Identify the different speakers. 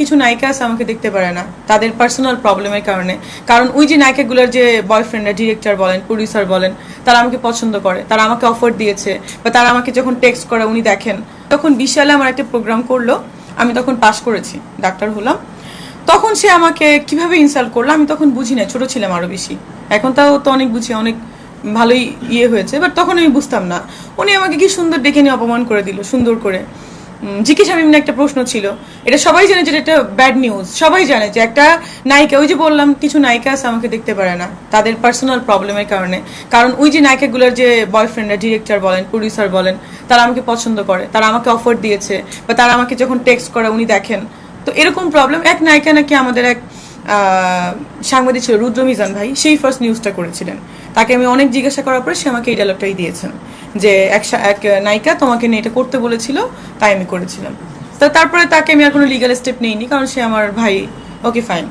Speaker 1: কিছু নায়িকা আছে আমাকে দেখতে পারে না, তাদের পার্সোনাল প্রবলেমের কারণে। কারণ ওই যে নায়িকাগুলোর যে বয়ফ্রেন্ডরা ডিরেক্টর বলেন প্রডিউসার বলেন, তারা আমাকে পছন্দ করে, তারা আমাকে অফার দিয়েছে, বা তারা আমাকে যখন টেক্সট করে, উনি দেখেন। তখন বিশালে আমার একটা প্রোগ্রাম করল, আমি তখন পাশ করেছি, ডাক্তার হলাম। তখন সে আমাকে কীভাবে ইনসাল্ট করল, আমি তখন বুঝি না, ছোট ছিলাম আরও বেশি। এখন তাও তো অনেক বুঝি, অনেক ভালোই ইয়ে হয়েছে বাট তখন আমি বুঝতাম না। উনি আমাকে কি সুন্দর ডেকে নিয়ে অপমান করে দিল, সুন্দর করে। উম, আমি একটা প্রশ্ন ছিল। এটা সবাই জানে যে এটা ব্যাড নিউজ সবাই জানে যে একটা নায়িকা ওই যে বললাম কিছু নায়িকা আছে আমাকে দেখতে পারে না। তাদের পার্সোনাল প্রবলেমের কারণে। কারণ ওই যে নায়িকাগুলোর যে বয়ফ্রেন্ডরা ডিরেক্টর বলেন প্রডিউসার বলেন তারা আমাকে পছন্দ করে। তারা আমাকে অফার দিয়েছে। বা তারা আমাকে যখন টেক্সট করে উনি দেখেন। তো এরকম প্রবলেম এক নায়িকা নাকি আমাদের এক সাংবাদিক ছিল রুদ্র মিজান ভাই, সেই ফার্স্ট নিউজটা করেছিলেন। তাকে আমি অনেক জিজ্ঞাসা করার পরে সে আমাকে এই ডায়লগটাই দিয়েছেন, যে এক এক নায়িকা তোমাকে নিয়ে এটা করতে বলেছিল, তাই আমি করেছিলাম। তো তারপরে তাকে আমি আর কোনো লিগাল স্টেপ নিইনি, কারণ সে আমার ভাই। Okay fine